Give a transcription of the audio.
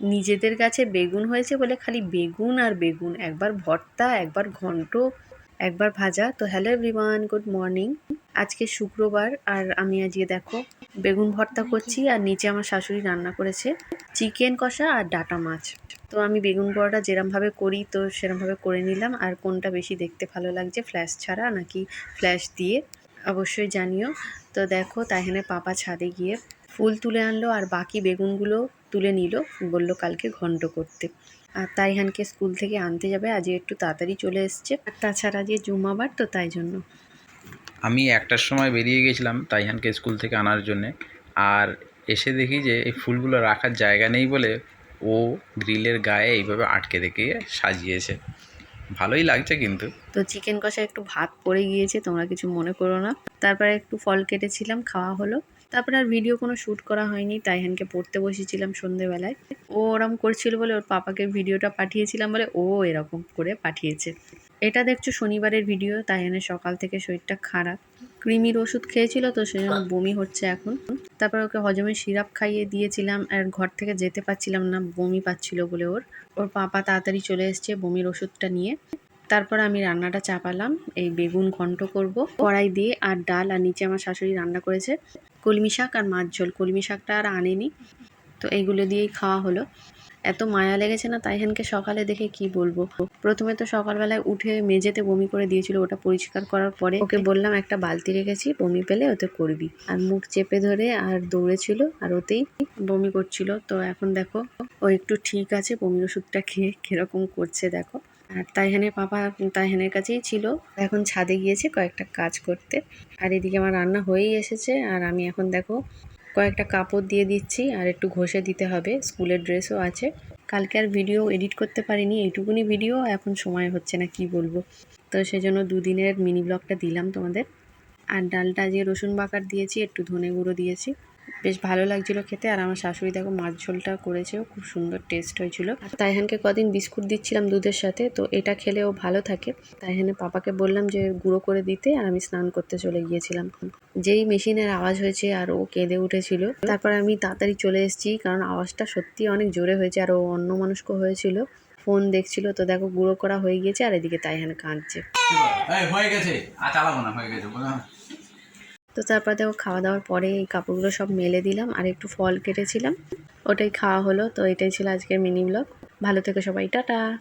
নিজেদের গাছে বেগুন হয়েছে বলে খালি বেগুন আর বেগুন একবার ভর্তা একবার ঘন্ট একবার ভাজা। তো হ্যালো এভরিওয়ান গুড মর্নিং। আজকে শুক্রবার আর আমি আজকে দেখো বেগুন ভর্তা করছি আর নিচে আমার শাশুড়ি রান্না করেছে চিকেন কষা আর ডাটা মাছ। তো আমি বেগুন বড়াটা যেরমভাবে করি তো সেরমভাবে করে নিলাম আর কোনটা বেশি দেখতে ভালো লাগছে ফ্ল্যাশ ছাড়া নাকি ফ্ল্যাশ দিয়ে অবশ্যই জানিও। তো দেখো তাইখানে পাপা ছাদে গিয়ে ফুল তুলে আনলো আর বাকি বেগুনগুলো তুলে নিল, বলল কালকে ঘন্ট করতে। আর তাইহানকে স্কুল থেকে আনতে যাবে আজকে একটু তাড়াতাড়ি চলে এসছে। আর তাছাড়া যে জুমাবার তো তাই জন্য। আমি একটার সময় বেরিয়ে গেছিলাম তাইহানকে স্কুল থেকে আনার জন্যে, আর এসে দেখি যে এই ফুলগুলো রাখার জায়গা নেই বলে ও গ্রিলের গায়ে এইভাবে আটকে রেখে সাজিয়েছে। ভালোই লাগছে কিন্তু। তো চিকেন কষা একটু ভাত পড়ে গিয়েছে, তোমরা কিছু মনে করো না। তারপরে একটু ফল কেটেছিলাম, খাওয়া হলো। তারপরে আর ভিডিও কোনো শ্যুট করা হয়নি তাই হ্যানকে পড়তে বসেছিলাম সন্ধেবেলায়। ও ওরম করছিল বলে ওর পাপাকে ভিডিওটা পাঠিয়েছিলাম বলে ও এরকম করে পাঠিয়েছে। এটা দেখছ শনিবারের ভিডিও তাইহানের সকাল থেকে শরীরটা খারাপ। কৃমির ওষুধ খেয়েছিল তো সেজন্য বমি হচ্ছে এখন। তারপর ওকে হজমের সিরাপ খাইয়ে দিয়েছিলাম আর ঘর থেকে যেতে পারছিলাম না, বমি পাচ্ছিল বলে ওর। ওর পাপা তাড়াতাড়ি চলে এসছে বমির ওষুধটা নিয়ে। তারপর আমি রান্নাটা চাপালাম, এই বেগুন ঘন্ট করব, কড়াই দিয়ে আর ডাল আর নিচে আমার শাশুড়ি রান্না করেছে। কলমি শাক আর মাছ ঝোল, কলমি শাকটা আর আনেনি, তো এইগুলো দিয়েই খাওয়া হলো। এত মায়া লেগেছে না তাইহানকে সকালে দেখে কি বলব? প্রথমে তো সকালবেলায় উঠে মেঝেতে বমি করে দিয়েছিল, ওটা পরিষ্কার করার পরে ওকে বললাম, একটা বালতি রেখেছি, বমি পেলে ওতে করবি। আর মুখ চেপে ধরে আর দৌড়েছিল, আর ওতেই বমি করছিল। তো এখন দেখো, ও একটু ঠিক আছে, বমির ওষুধটা খেয়ে কীরকম করছে দেখো। আর তাইহানের পাপা তাইহানের কাছেই ছিল, এখন ছাদে গিয়েছে কয়েকটা কাজ করতে। আর এদিকে আমার রান্না হয়েই এসেছে, আর আমি এখন দেখো কয়েকটা কাপড় দিয়ে দিচ্ছি আর একটু ঘষে দিতে হবে। স্কুলের ড্রেসও আছে। কালকে আর ভিডিও এডিট করতে পারিনি, এইটুকুনি ভিডিও, এখন সময় হচ্ছে না কি বলব। তো সেজন্য দুদিনের মিনি ব্লগটা দিলাম তোমাদের। আর ডালটা যে রসুন বাকার দিয়েছি, একটু ধনে গুঁড়ো দিয়েছি। বেশ ভালো লাগছিল খেতে। আর আমার শাশুড়ি দেখো মাছ ঝোলটা করেছেও খুব সুন্দর টেস্ট হয়েছিল। আর তাইহানকে কদিন বিস্কুট দিচ্ছিলাম দুধের সাথে, তো এটা খেলে ও ভালো থাকে। তাইহানে পাপাকে বললাম যে গুঁড়ো করে দিতে, আর আমি স্নান করতে চলে গিয়েছিলাম। যেই মেশিনের আওয়াজ হয়েছে আর ও কেঁদে উঠেছিল, তারপর আমি তাড়াতাড়ি চলে এসেছি, কারণ আওয়াজটা সত্যি অনেক জোরে হয়েছে, আর ও অন্য মানুষকে হয়েছিল। ফোন দেখছিল, তো দেখো গুঁড়ো করা হয়ে গিয়েছে, আর এদিকে তাইহানে কাঁদছে। হয়ে গেছে। আর চালাবো না, হয়ে গেছে তো তারপর দেখো খাওয়া দাওয়ার পরে এই কাপড়গুলো সব মেলে দিলাম আর একটু ফল কেটেছিলাম। ওটাই খাওয়া হলো, তো এটাই ছিল আজকের মিনি ব্লগ। ভালো থেকে সবাই, টাটা।